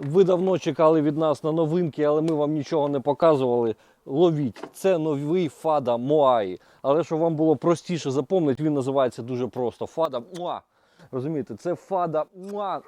Ви давно чекали від нас на новинки, але ми вам нічого не показували. Ловіть, це новий Фада Моаї. Але щоб вам було простіше запомнити, він називається дуже просто Фада Муа. Розумієте, це Фада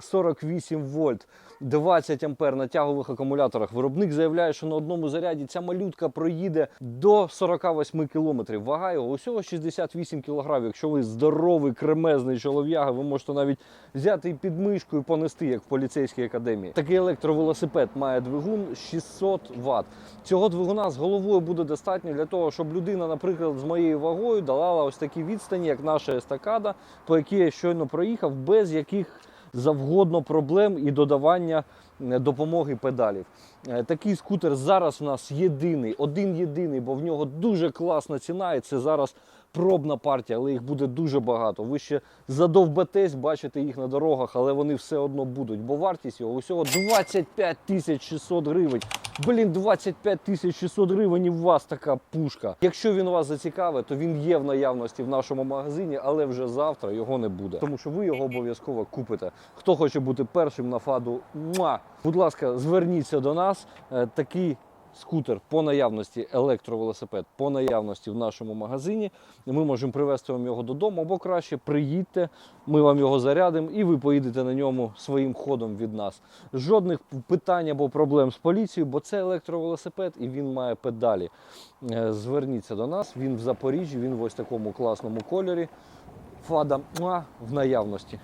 48 вольт, 20 ампер на тягових акумуляторах. Виробник заявляє, що на одному заряді ця малютка проїде до 48 кілометрів. Вага його усього 68 кілограмів. Якщо ви здоровий, кремезний чолов'яга, ви можете навіть взяти і під мишку і понести, як в поліцейській академії. Такий електровелосипед має двигун 600 Вт. Цього двигуна з головою буде достатньо для того, щоб людина, наприклад, з моєю вагою долала ось такі відстані, як наша естакада, по якій я щойно проїхав, без яких завгодно проблем і додавання допомоги педалів. Е, Такий скутер зараз у нас єдиний, один єдиний, бо в нього дуже класна ціна, і це зараз пробна партія, але їх буде дуже багато. Ви ще задовбетесь бачите їх на дорогах, але вони все одно будуть, бо вартість його усього 25 тисяч 600 гривень. Блін, 25 тисяч 600 гривень і у вас така пушка. Якщо він вас зацікавить, то він є в наявності в нашому магазині, але вже завтра його не буде. Тому що ви його обов'язково купите. Хто хоче бути першим на фаду, муа! Будь ласка, зверніться до нас. Е, Такий скутер по наявності, електровелосипед по наявності в нашому магазині. Ми можемо привезти вам його додому, або краще приїдьте, ми вам його зарядимо і ви поїдете на ньому своїм ходом від нас. Жодних питань або проблем з поліцією, бо це електровелосипед і він має педалі. Е, Зверніться до нас, він в Запоріжжі, він в ось такому класному кольорі. Фада в наявності.